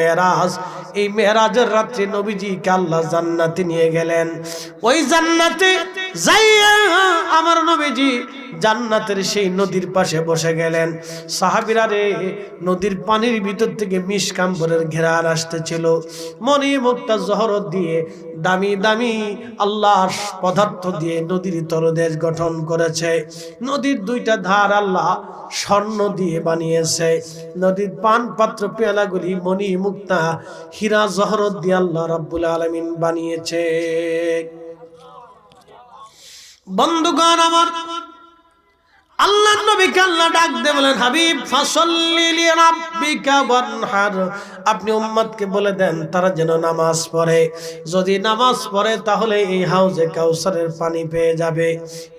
মেরাজ এই মেরাজের রাত্রে নবীজিকে আল্লাহ জান্নাতে নিয়ে গেলেন। ওই জান্নাতে যাইয়া আমার নবীজি জান্নাতের সেই নদীর পাশে বসে গেলেন। সাহাবিরা রে, নদীর পানির ভিতর থেকে মিসকাম্বরের ঘেরার আসতেছিল। মনি মুক্তা জহরত দিয়ে দামি দামি আল্লাহর পদার্থ দিয়ে নদীর তলদেশ গঠন করেছে। নদীর দুইটা ধার আল্লাহ স্বর্ণ দিয়ে বানিয়েছে। নদীর পান পাত্র পেয়ালাগুলি মনি মুক্তা, হীরা জহরত দিয়ে আল্লাহ রাব্বুল আলামিন বানিয়েছে। বন্ধুগণ আমার আল্লাহ নবীকে আল্লাহ ডাক দে বলেন, হাবিব আপনি উম্মতকে বলে দেন, তারা যেন নামাজ পড়ে। যদি নামাজ পড়ে, তাহলে এই হাউজে কাউসারের পানি পেয়ে যাবে।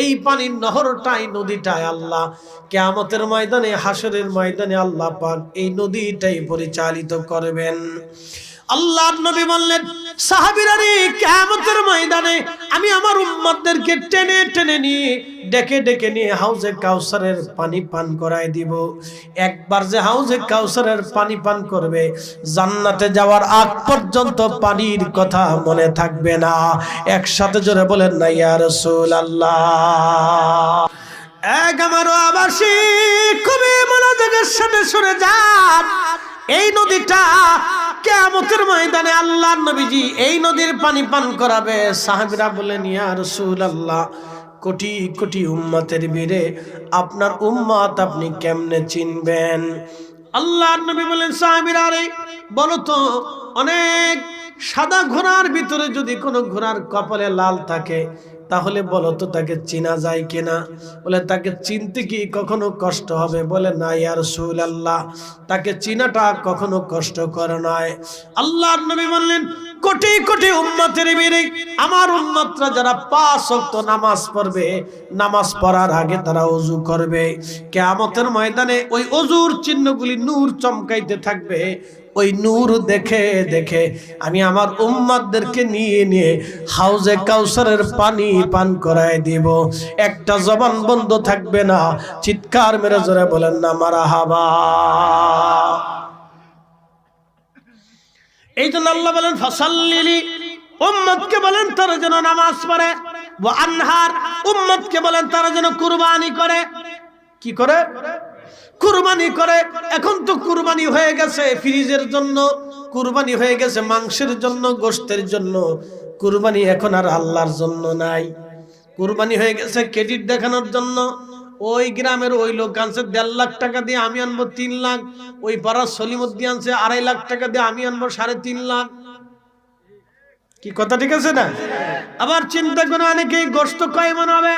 এই পানির নহরটাই, নদীটাই আল্লাহ। কেয়ামতের ময়দানে হাসরের ময়দানে আল্লাহ পাক এই নদীটাই পরিচালিত করবেন। আল্লাহ নবী বললেন সাহাবীরা রে কিয়ামতের ময়দানে আমি আমার উম্মতদেরকে টেনে টেনে নিয়ে, ডেকে ডেকে নিয়ে হাউজে কাউসারের পানি পান করায় দিব। একবার যে হাউজে কাউসারের পানি পান করবে, জান্নাতে যাওয়ার আগ পর্যন্ত পানির কথা মনে থাকবে না। একসাথে জোরে বলেন না, ইয়া রাসূলুল্লাহ। এক আমারও আবাসী, খুবই মনোযোগের সাথে শুনে যান। এই নদীটা কেমতের ময়দানে আল্লাহ নবীজি এই নদীর পানি পান করাবে। সাহাবিরা বলেন ইয়া রসুল আল্লাহ কোটি কোটি উম্মতের বীরে আপনার উম্মত আপনি কেমনে চিনবেন? আল্লাহ নবী বলেন সাহাবিরা রে, বলো তো, অনেক সাদা ঘোড়ার ভিতরে যদি কোনো ঘোড়ার কপালে লাল থাকে, তাহলে বলো তো তাকে চিনা যায় কিনা? বলে, তাকে চিনতে কি কখনো কষ্ট হবে? বলে, না ইয়ার সুল আল্লাহ তাকে চিনাটা কখনো কষ্ট করে নয় আল্লাহ নবী বললেন, কোটি কোটি উম্মতের বীরে আমার উম্মতরা যারা পাঁচ ওয়াক্ত নামাজ পড়বে, নামাজ পড়ার আগে তারা অজু করবে। কেয়ামতের ময়দানে ওই অজুর চিহ্নগুলি নূর চমকাইতে থাকবে। ওই নূর দেখে দেখে আমি আমার উম্মাদদেরকে নিয়ে নিয়ে হাউজে কাউসারের পানি পান করায় দিব। একটা জবান বন্ধ থাকবে না। চিৎকার মেরে জোরে বলেন, না মারা হাবা এই জন্য আল্লাহ বলেন ফসল্লিলি উম্মতকে বলেন, তারা যেন নামাজ পড়ে। ও আনহার উম্মতকে বলেন, তারা যেন কুরবানি করে। কি করে? কুরবানি করে, এখন তো কুরবানি হয়ে গেছে ফ্রিজের জন্য, কুরবানি হয়ে গেছে মাংসের জন্য গোস্তের জন্য। কুরবানি এখন আর আল্লাহর জন্য নাই। কুরবানি হয়ে গেছে ক্রেডিট দেখানোর জন্য। ওই গ্রামের ওই লোক আনছে, দেড় লাখ টাকা দিয়ে আমি আনব তিন লাখ। ওই পাড়ার সলিমুদ্দি আনছে, আড়াই লাখ টাকা দিয়ে আমি আনব সাড়ে তিন লাখ। কি কথা ঠিক আছে না? আবার চিন্তা করে অনেকেই গোস্ত কয় মনে হবে?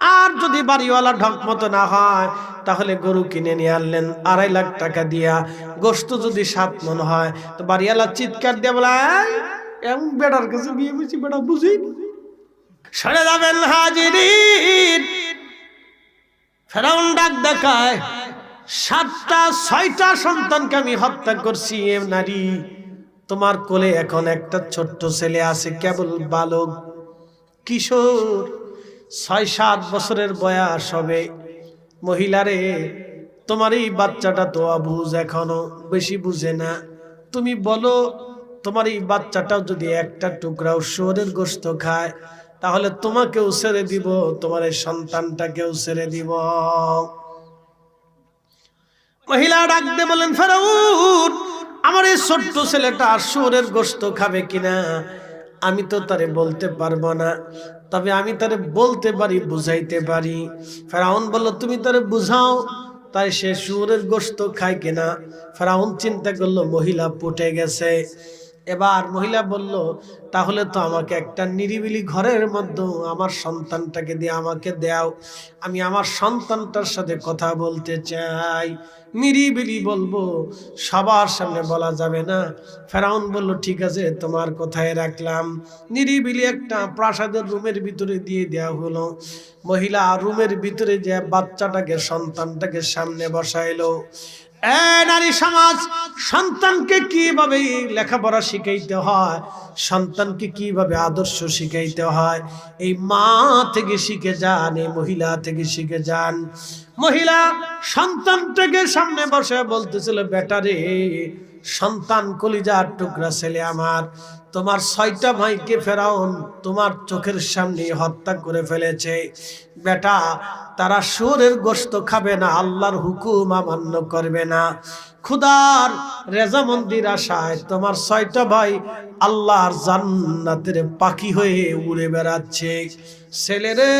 আর যদি বাড়িওয়ালা ঢক মতো না হয় তাহলে গরু কিনে নিয়ে আনলেন আড়াই লাখ টাকা দিয়া। গোস্ত যদি সাত মন হয় তো বাড়িওয়ালা চিৎকার দিয়ে বলে "এই, এমন বেড়ার কাছে বিয়ে বুঝি বেড়া বুঝি সরে যাবেন হাজিরিন। ফেরাউন ডাক দেখায় সাতটা ছয়টা সন্তানকে আমি হত্যা করছি এ নারী। তোমার কোলে এখন একটা ছোট্ট ছেলে আছে কেবল বালক। কিশোর ছয় সাত বছরের বয়স হবে। মহিলারে, তোমার এই বাচ্চাটা তো অবুঝ এখনও, বেশি বুঝে না। তুমি বলো, তোমার এই বাচ্চাটাও যদি একটা টুকরাও শুয়োরের গোস্ত খায়, তাহলে তোমাকেও ছেড়ে দিব, তোমার এই সন্তানটাকেও ছেড়ে দিব। মহিলা ডাকতে বলেন, ফেরাউন, আমার এই ছোট্ট ছেলেটা শুয়োরের গোস্ত খাবে কিনা? আমি তো তারে বলতে পারব না। তবে আমি তারে বলতে পারি, বুঝাইতে পারি। ফেরাউন বলল, তুমি তারে বুঝাও? তাই সে সুরের গোস্ত খায় কিনা। ফেরাউন চিন্তা করল, মহিলা পটে গেছে। এবার মহিলা বলল, তাহলে তো আমাকে একটা নিরিবিলি ঘরের মধ্যে আমার সন্তানটাকে দিয়ে আমাকে দাও। আমি আমার সন্তানটার সাথে কথা বলতে চাই। নিরিবিলি বলব, সবার সামনে বলা যাবে না। ফেরাউন বলল, ঠিক আছে, তোমার কথায় রাখলাম। নিরিবিলি একটা প্রাসাদের রুমের ভিতরে দিয়ে দেওয়া হলো। মহিলা রুমের ভিতরে যে বাচ্চাটাকে, সন্তানটাকে সামনে বসাইলো। নারী সমাজ, সন্তানকে কীভাবে লেখাপড়া শিখাইতে হয়? সন্তানকে কীভাবে আদর্শ শিখাইতে হয়? এই মা থেকে শিখে যান, এই মহিলা থেকে শিখে যান। মহিলা সন্তানটাকে সামনে বসে বলতেছিল বেটারে সন্তান কলিজার টুকরা ছেলে আমার। তোমার ছয়টা ভাইকে ফেরাউন তোমার চোখের সামনে হত্যা করে ফেলেছে। বেটা, তারা সুরের গোস্ত খাবে না, আল্লাহর হুকুম অমান্য করবে না। খুদার রেজামন্দির আশায় তোমার ছয়টা ভাই আল্লাহর জান্নাতের পাখি হয়ে উড়ে বেড়াচ্ছে। ছেলেরে,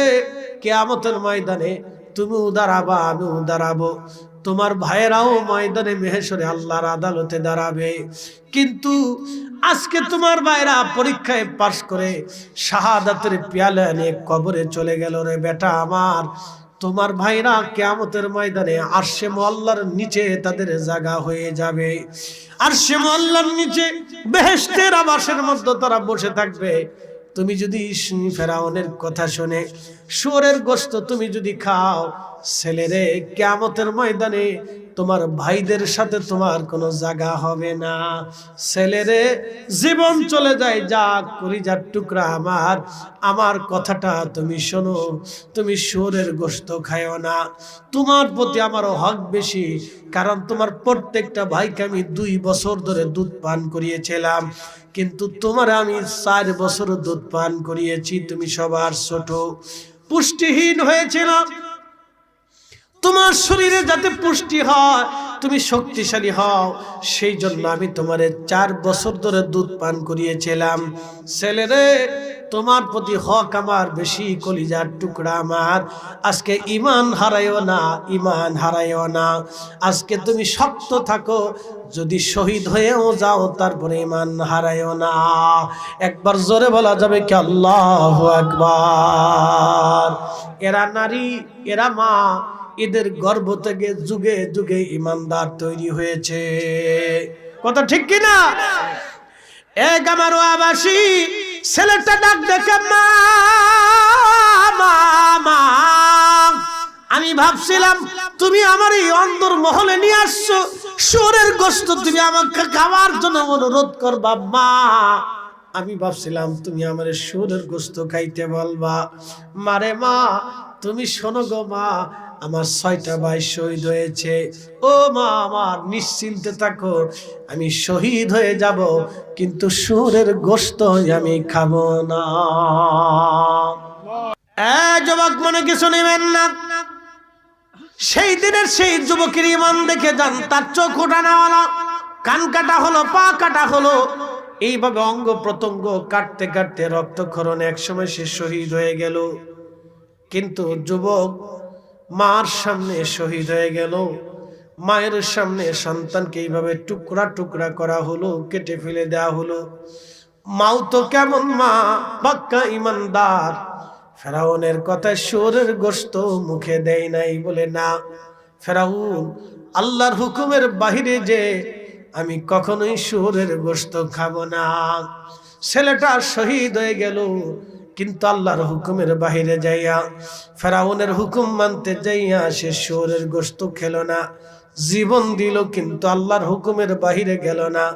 কেয়ামতের ময়দানে তুমিও দাঁড়াবা, আমিও দাঁড়াবো। তোমার ভাইয়েরাও ময়দানে মেহেশ্বরে আল্লাহর আদালতে দাঁড়াবে। কিন্তু আজকে তোমার ভাইরা পরীক্ষায় পাশ করে শাহাদাতের পেয়ালা নিয়ে কবরে চলে গেল রে বেটা আমার। তোমার ভাইরা কেয়ামতের ময়দানে আরশে মোল্লার নিচে তাদের জায়গা হয়ে যাবে। আরশে মোল্লার নিচে বেহেস্তের আবাসের মধ্যে তারা বসে থাকবে। তুমি যদি ফেরাউনের কথা শুনে, শুয়োরের গোস্ত তুমি যদি খাও, ছেলেরে, কেয়ামতের ময়দানে তোমার ভাইদের সাথে তোমার কোনো জায়গা হবে না। ছেলেরে, জীবন চলে যায়, যা করি যার টুকরা আমার আমার কথাটা তুমি শোনো, তুমি শুয়োরের গোস্ত খায়ও না। তোমার প্রতি আমারও হক বেশি, কারণ তোমার প্রত্যেকটা ভাইকে আমি দুই বছর ধরে দুধ পান করিয়েছিলাম। কিন্তু তোমার আমি চার বছর দুধ পান করিয়েছি, তুমি সবার ছোট। পুষ্টিহীন হয়েছিল তোমার শরীরে যাতে পুষ্টি হয়, তুমি শক্তিশালী হও। সেই জন্য আমি তোমার চার বছর ধরে দুধ পান করিয়েছিলাম। ছেলেরে তোমার প্রতি হক আমার বেশি, কলিজার টুকরা আমার। আজকে ইমান হারাইও না ইমান হারাইও না। আজকে তুমি শক্ত থাকো, যদি শহীদ হয়েও যাও, তারপরে ইমান হারাইও না। একবার জোরে বলা যাবে কি আল্লাহ একবার এরা নারী, এরা মা, এদের গর্ভ থেকে যুগে যুগে ইমানদার তৈরি হয়েছে। কথা ঠিক কিনা? এক আমার আবাসী ছেলেটা ডাক দেখে, মা মা। আমি ভাবছিলাম, তুমি আমার এই অন্দর মহলে নিয়ে আসছো। সোরের গোস্ত তুমি আমাকে খাওয়ার জন্য অনুরোধ করবা, মা। আমি ভাবছিলাম, তুমি আমার সুরের গোস্ত খাইতে বলবা। মারে মা, তুমি শোনো গো মা আমার ছয়টা ভাই শহীদ হয়েছে। ও মা, আমার নিশ্চিন্তে থাকো, আমি শহীদ হয়ে যাব, কিন্তু সুরের গোস্ত আমি খাব না। যুবক, মনে কিছু নেবেন না? সেই দিনের সেই যুবকের ইমান দেখে যান, তার চোখ ওঠানো হলো কান কাটা হলো, পা কাটা হলো। এইভাবে অঙ্গ প্রত্যঙ্গ কাটতে কাটতে রক্তক্ষরণ একসময় সে শহীদ হয়ে গেল। কিন্তু যুবক মার সামনে শহীদ হয়ে গেল। মায়ের সামনে সন্তানকে এইভাবে টুকরা টুকরা করা হলো, কেটে ফেলে দেওয়া হলো। মাও তো কেমন মা, পাক্কা ইমানদার। ফেরাউনের কথায় সোরের গোস্ত মুখে দেয় নাই, বলে না। ফেরাউন, আল্লাহর হুকুমের বাহিরে যে আমি কখনোই সোরের গোস্ত খাব না। ছেলেটা শহীদ হয়ে গেল কিন্তু আল্লাহর হুকুমের বাহিরে যাইয়া ফেরাউনের হুকুম মানতে যাইয়া সে শোরের গোস্ত খেলো না জীবন দিল কিন্তু আল্লাহর হুকুমের বাহিরে গেল না।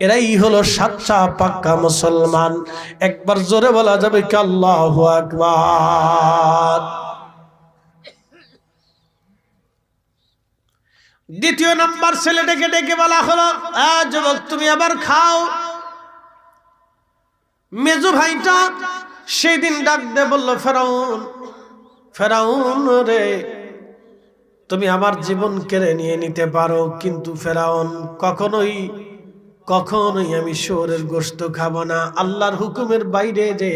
এরাই হলো সাচ্চা পাক্কা মুসলমান। একবার জোরে বলা যাবে কি আল্লাহ আকবার। দ্বিতীয় নাম্বার ছেলেটাকে ডেকে বলা হলো "আ, যুবক তুমি আবার খাও। মেজু ভাইটা সেই দিন ডাক দে বলল, ফেরাউন ফেরাউন রে, তুমি আমার জীবন কেড়ে নিয়ে নিতে পারো, কিন্তু ফেরাউন, কখনোই কখনোই আমি শোরের গোস্ত খাব না। আল্লাহর হুকুমের বাইরে যে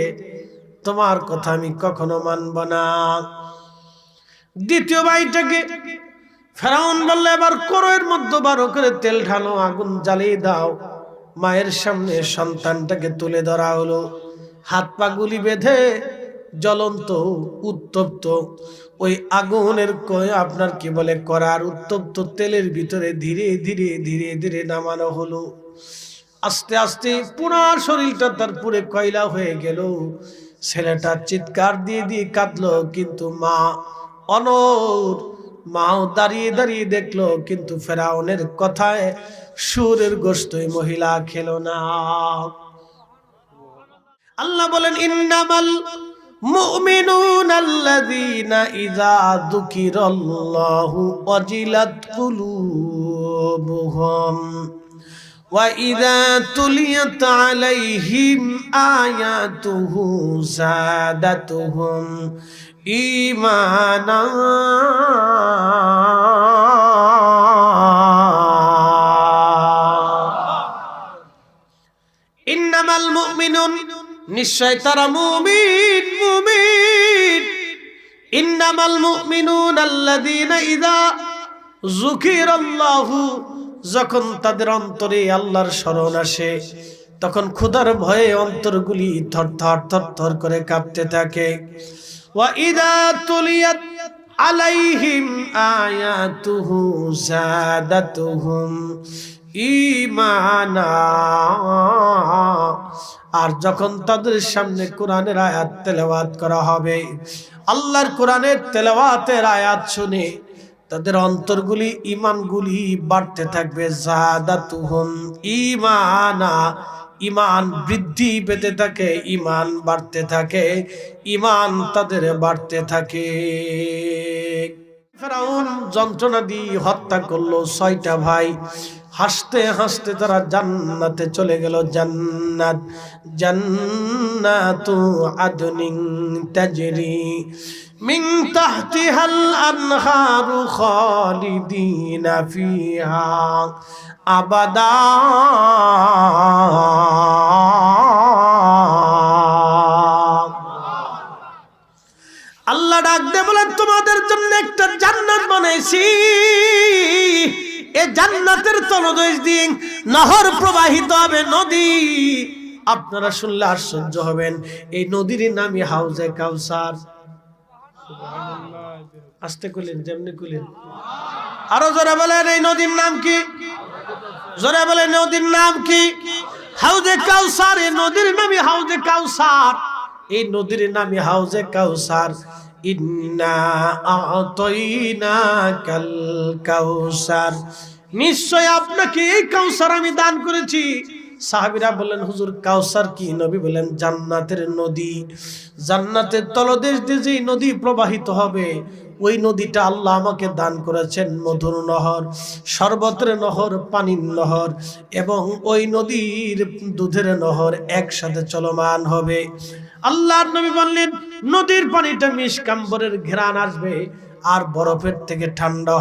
তোমার কথা আমি কখনো মানব না। দ্বিতীয় ভাইটাকে ফেরাউন বললে, এবার করোয়ের মধ্যে বারো করে তেল ঢালো, আগুন জ্বালিয়ে দাও। মায়ের সামনে সন্তানটাকে তুলে ধরা হলো। হাত পা গুলি বেঁধে জ্বলন্ত, উত্তপ্ত। ওই আগুনের কয়ে আপনার কি বলে করার উত্তপ্ত তেলের ভিতরে ধীরে ধীরে ধীরে ধীরে নামানো হলো। আস্তে আস্তে পুরা শরীরটা তার পুরে কয়লা হয়ে গেল। ছেলেটা চিৎকার দিয়ে দিয়ে কাঁদলো, কিন্তু মা অনর মাও দাঁড়িয়ে দাঁড়িয়ে দেখল, কিন্তু ফেরাউনের কথায় সুরের গোস্তই মহিলা খেলো না। আল্লাহ বলেন ইন্নামাল মুমিনুন আল্লাযীনা ইযা যুকিরাল্লাহু ওয়াজিলাত কুলুবুহুম وإذا تليت عليهم آياته زادتهم إيمانا ইন্নামাল মুমিনুন নিশ্চয় তারা মুমিন মুমিন। ইন্নামাল মুমিনুন আল্লাযীনা ইযা যুকিরাল্লাহু। যখন তাদের অন্তরে আল্লাহর স্মরণ আসে, তখন ক্ষুধার ভয়ে অন্তরগুলি থর থর থর থর করে কাঁপতে থাকে। ওয়া ইদা তুলিয়াত আলাইহিম আয়াতুহু জাদাতুহুম ইমানা আর যখন তাদের সামনে কোরআনের আয়াত তেলাওয়াত করা হবে, আল্লাহর কোরআনের তেলাওয়াতের আয়াত শুনে তাদের অন্তরগুলি ইমানগুলি বাড়তে থাকবে। জাদাতুহুম ইমানা ইমান বৃদ্ধি পেতে থাকে ইমান বাড়তে থাকে ইমান তাদের বাড়তে থাকে। ফেরাউন যন্ত্রণা দিয়ে হত্যা করল ছয়টা ভাই। হাসতে হাসতে তারা জান্নাতে চলে গেল। জান্নাত, জান্নাতু আদনিন তাজরি মিন তাহতিহাল আনহারু খালিদিনা ফিহা আবাদা। তলদেশ দিয়ে নহর প্রবাহিত হবে নদী। আপনারা শুনলে আশ্চর্য হবেন, এই নদীর নামই হাউজে কাউসার। আসতে কুলেন যেমনি কুলেন আরও জোরে বলেন, এই নদীর নাম কি? জোরে বলেন, নদীর নাম কি? হাউজে কাউসার, এই নদীর নামই হাউজে কাউসার। এই নদীর নামই হাউজে কাউসার। ইন্না আতইনা কাল কাউসার। নিশ্চয় আপনাকে এই কাউসার আমি দান করেছি। সাহাবিরা বললেন, হুজুর, কাউসার কি? নবী বলেন জান্নাতের নদী। জান্নাতের তলদেশ দিয়ে যেই নদী প্রবাহিত হবে, ওই নদীটা আল্লাহ আমাকে দান করেছেন মধুর নহর, শরবতের নহর, পানির নহর এবং ওই নদীর দুধের নহর একসাথে চলমান হবে। আল্লাহর নবী বললেন, নদীর পানিটা মিসকাম্বরের ঘেরান আসবে আর বরফের থেকে ঠান্ডা